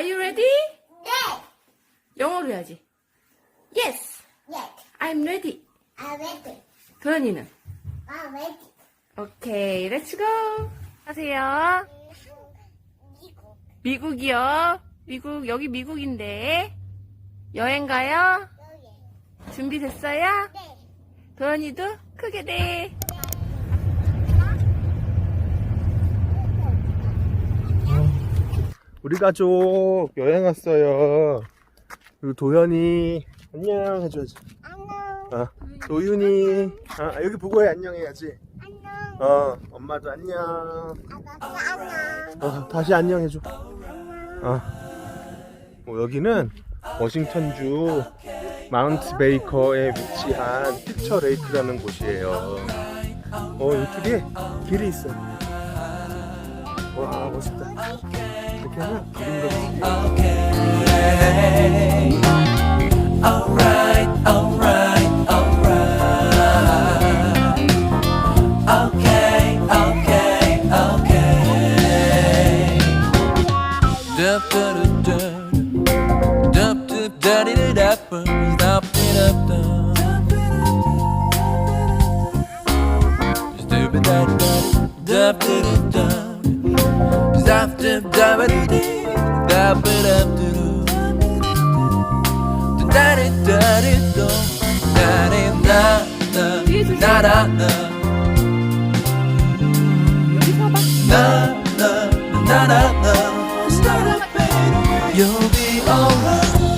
Are you ready? 네. 영어로 해야지. Yes. Yes. I'm ready. I'm ready. 도현이는? I'm ready. 오케이, let's go. 하세요. 미국. 미국이요. 미국, 여기 미국인데. 여행 가요? 여행. 준비됐어요? 네. 도현이도 크게 돼. 네. 우리 가족 여행 왔어요. 그리고 도현이 안녕 해줘야지. 안녕. 어, 도윤이 아, 여기 보고 해 안녕 해야지. 안녕. 어, 엄마도 안녕. 아빠 안녕. 어, 다시 안녕 해줘. 어. 어, 여기는 워싱턴주 마운트 베이커에 위치한 피처 레이크라는 곳이에요. 어, 이쪽에 길이 있어. 와, 멋있다. Okay, okay. Alright, alright, alright. Okay, okay, okay. Stupid, da, da. Dup, da, da. dap dip dap dap dap da di da di do da di na na na. Na na na na na. Na na You'll be alright